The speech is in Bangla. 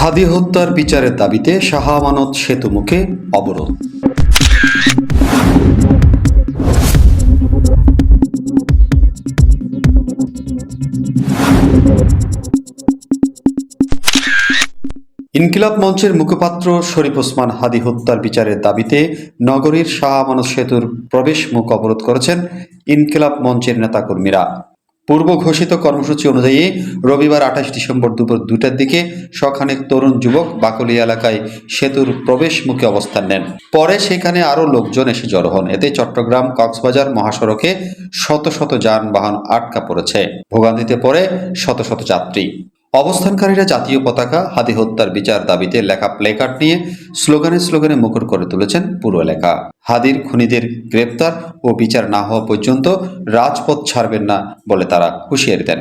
হাদি হত্যার বিচারের দাবিতে শাহ আমানত সেতু মুখে অবরোধ। ইনকিলাব মঞ্চের মুখপাত্র শরীফ ওসমান হাদি হত্যার বিচারের দাবিতে নগরীর শাহ আমানত সেতুর প্রবেশ মুখ অবরোধ করেছেন ইনকিলাব মঞ্চের নেতাকর্মীরা। পূর্ব ঘোষিত কর্মসূচি অনুযায়ী রবিবার আঠাশ ডিসেম্বর দুপুর দুটার দিকে সখানেক তরুণ যুবক বাকলি এলাকায় সেতুর প্রবেশ মুখে অবস্থান নেন। পরে সেখানে আরও লোকজন এসে জড়ো হন। এতে চট্টগ্রাম কক্সবাজার মহাসড়কে শত শত যানবাহন আটকা পড়েছে। ভোগান্তিতে পড়ে শত শত যাত্রী। অবস্থানকারীরা জাতীয় পতাকা হাদি হত্যার বিচার দাবিতে লেখা প্লেকার্ড নিয়ে স্লোগানে স্লোগানে মুখর করে তুলেছেন পুরো এলাকা। হাদির খুনিদের গ্রেপ্তার ও বিচার না হওয়া পর্যন্ত রাজপথ ছাড়বেন না বলে তারা হুঁশিয়ারি দেন।